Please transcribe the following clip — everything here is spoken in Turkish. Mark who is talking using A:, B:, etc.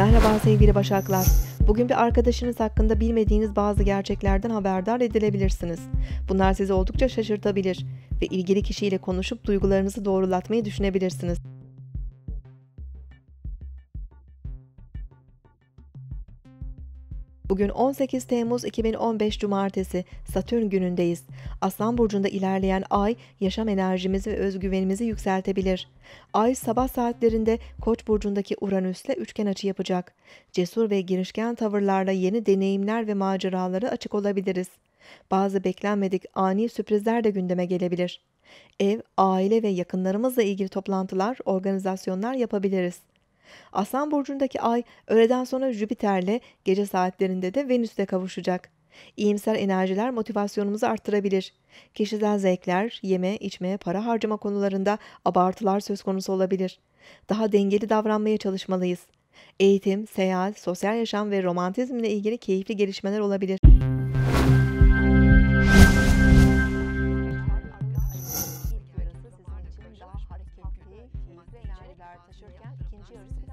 A: Merhaba sevgili Başaklar. Bugün bir arkadaşınız hakkında bilmediğiniz bazı gerçeklerden haberdar edilebilirsiniz. Bunlar sizi oldukça şaşırtabilir ve ilgili kişiyle konuşup duygularınızı doğrulatmayı düşünebilirsiniz. Bugün 18 Temmuz 2015 Cumartesi, Satürn günündeyiz. Aslan burcunda ilerleyen ay yaşam enerjimizi ve özgüvenimizi yükseltebilir. Ay sabah saatlerinde Koç burcundaki Uranüs'le üçgen açı yapacak. Cesur ve girişken tavırlarla yeni deneyimler ve maceralara açık olabiliriz. Bazı beklenmedik ani sürprizler de gündeme gelebilir. Ev, aile ve yakınlarımızla ilgili toplantılar, organizasyonlar yapabiliriz. Aslan burcundaki ay öğleden sonra Jüpiter'le gece saatlerinde de Venüs'le kavuşacak. İyimser enerjiler motivasyonumuzu arttırabilir. Kişisel zevkler, yeme, içme, para harcama konularında abartılar söz konusu olabilir. Daha dengeli davranmaya çalışmalıyız. Eğitim, seyahat, sosyal yaşam ve romantizmle ilgili keyifli gelişmeler olabilir. Enerjiler taşırken ikinci yarısı biraz